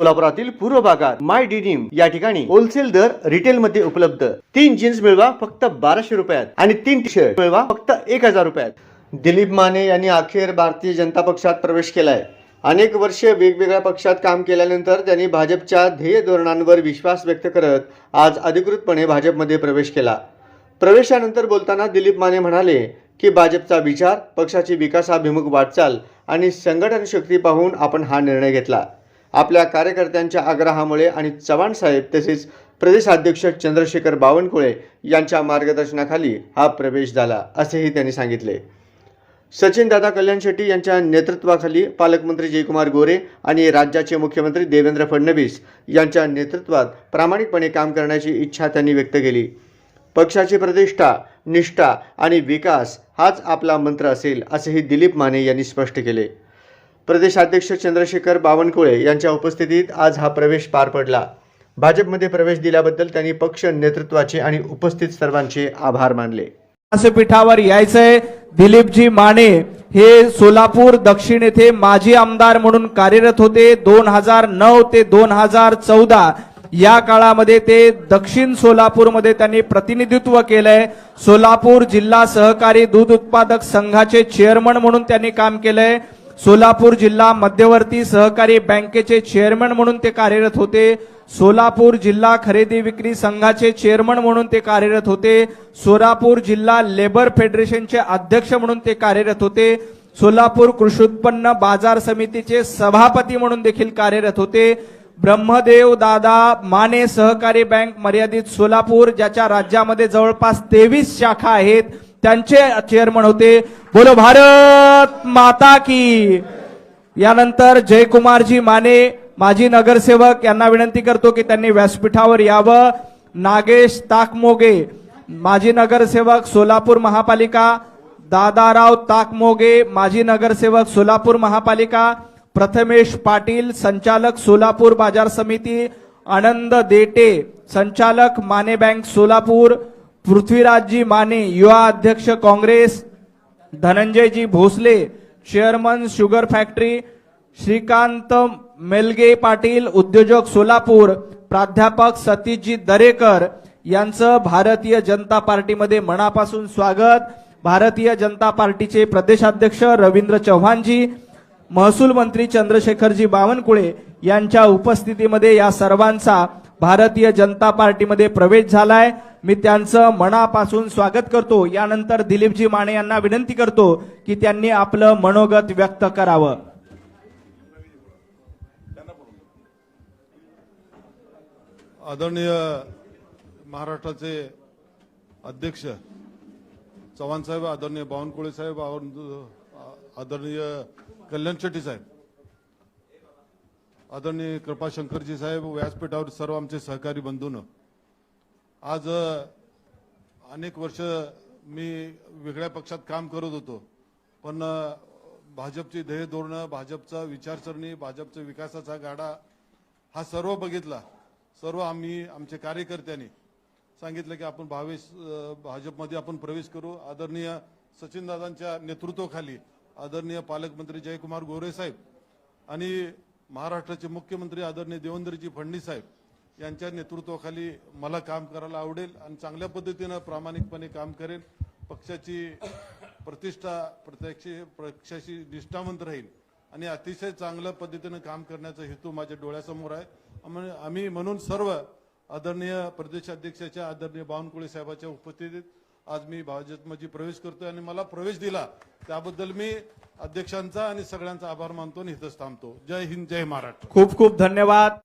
कोल्हापुरातील पूर्व भागात माय डिनिम या ठिकाणी होलसेल दर रिटेल मध्ये उपलब्ध. तीन जीन्स मिळवा फक्त बाराशे रुपयात आणि तीन टी शर्ट मिळवा फक्त एक हजार रुपयात. दिलीप माने यांनी अखेर भारतीय जनता पक्षात प्रवेश केलाय. अनेक वर्षे वेगवेगळ्या पक्षात काम केल्यानंतर त्यांनी भाजपच्या ध्येय धोरणांवर विश्वास व्यक्त करत आज अधिकृतपणे भाजपमध्ये प्रवेश केला. प्रवेशानंतर बोलताना दिलीप माने म्हणाले की भाजपचा विचार पक्षाची विकासाभिमुख वाटचाल आणि संघटन शक्ती पाहून आपण हा निर्णय घेतला. आपल्या कार्यकर्त्यांच्या आग्रहामुळे आणि चव्हाण साहेब तसेच प्रदेशाध्यक्ष चंद्रशेखर बावनकुळे यांच्या मार्गदर्शनाखाली हा प्रवेश झाला असेही त्यांनी सांगितले. सचिन दादा कल्याण शेट्टी यांच्या नेतृत्वाखाली पालकमंत्री जयकुमार गोरे आणि राज्याचे मुख्यमंत्री देवेंद्र फडणवीस यांच्या नेतृत्वात प्रामाणिकपणे काम करण्याची इच्छा त्यांनी व्यक्त केली. पक्षाची प्रतिष्ठा निष्ठा आणि विकास हाच आपला मंत्र असेल असेही दिलीप माने यांनी स्पष्ट केले. प्रदेशाध्यक्ष चंद्रशेखर बावनकुळे यांच्या उपस्थितीत आज हा प्रवेश पार पडला. भाजपमध्ये प्रवेश दिल्याबद्दल त्यांनी पक्ष नेतृत्वाचे आणि उपस्थित सर्वांचे आभार मानले. व्यासपीठावर यायचंय. दिलीपजी माने हे सोलापूर दक्षिण येथे माजी आमदार म्हणून कार्यरत होते. दोन हजार नऊ ते दोन हजार चौदा या काळामध्ये ते दक्षिण सोलापूरमध्ये त्यांनी प्रतिनिधित्व केलंय. सोलापूर जिल्हा सहकारी दूध उत्पादक संघाचे चेअरमन म्हणून त्यांनी काम केलंय. सोलापूर जिल्हा मध्यवर्ती सहकारी बँकेचे चेअरमन म्हणून ते कार्यरत होते. सोलापूर जिल्हा खरेदी विक्री संघाचे चेअरमन म्हणून ते कार्यरत होते. सोलापूर जिल्हा लेबर फेडरेशनचे अध्यक्ष म्हणून ते कार्यरत होते. सोलापूर कृषी उत्पन्न बाजार समितीचे सभापती म्हणून देखील कार्यरत होते. ब्रह्मदेव दादा माने सहकारी बँक मर्यादित सोलापूर ज्याच्या राज्यामध्ये जवळपास तेवीस शाखा आहेत. त्यांचे चेअरमन होते. बोलो भारत माता की. यानंतर जयकुमारजी माने माजी नगरसेवक यांना विनंती करतो की त्यांनी व्यासपीठावर यावं. नागेश ताकमोगे माजी नगरसेवक सोलापूर महापालिका. दादाराव ताकमोगे माजी नगरसेवक सोलापूर महापालिका. प्रथमेश पाटील संचालक सोलापूर बाजार समिती. आनंद देटे संचालक माने बँक सोलापूर. पृथ्वीराजजी माने युवा अध्यक्ष Congress धनंजयजी Bhosale chairman sugar factory Shrikant Melge Patil उद्योजक सोलापूर प्राध्यापक सतीशजी दरेकर यांचं भारतीय जनता पार्टीमध्ये मनापासून स्वागत. भारतीय जनता पार्टीचे प्रदेशाध्यक्ष रवींद्र चव्हाणजी महसूल मंत्री चंद्रशेखरजी बावनकुळे यांच्या उपस्थितीमध्ये या सर्वांचा भारतीय जनता पार्टीमध्ये प्रवेश झालाय. मी त्यांचं मनापासून स्वागत करतो. यानंतर दिलीपजी माने यांना विनंती करतो की त्यांनी आपलं मनोगत व्यक्त करावं. आदरणीय महाराष्ट्राचे अध्यक्ष चव्हाण साहेब आदरणीय बावनकुळे साहेब आदरणीय कल्याण शेट्टी साहेब आदरणीय कृपाशंकरजी साहेब व्यासपीठावर सर्व आमचे सहकारी बंधून आज अनेक वर्ष मी वेगळ्या पक्षात काम करत होतो. पण भाजपची ध्येय धोरणं भाजपचा विचारसरणी भाजपचा विकासाचा गाडा हा सर्व बघितला. सर्व आम्ही आमच्या कार्यकर्त्यांनी सांगितलं की आपण भावेश भाजपमध्ये आपण प्रवेश करू. आदरणीय सचिनदादांच्या नेतृत्वाखाली आदरणीय पालकमंत्री जयकुमार गोरे साहेब आणि महाराष्ट्राचे मुख्यमंत्री आदरणीय देवेंद्रजी फडणवीस साहेब यांच्या नेतृत्वाखाली मला काम करायला आवडेल आणि चांगल्या पद्धतीनं प्रामाणिकपणे काम करेल पक्षाची प्रतिष्ठा प्रत्यक्ष पक्षाशी निष्ठावंत राहील आणि अतिशय चांगल्या पद्धतीनं काम करण्याचा हेतू माझ्या डोळ्यासमोर आहे. आम्ही- आम्ही म्हणून सर्व आदरणीय प्रदेशाध्यक्षाच्या आदरणीय बावनकुळे साहेबाच्या उपस्थितीत आज मी भाजपमध्ये प्रवेश करतोय आणि मला प्रवेश दिला. त्याबद्दल मी अध्यक्षांचा आणि सगळ्यांचा आभार मानतो आणि इथंच थांबतो. जय हिंद जय महाराष्ट्र. खूप खूप धन्यवाद.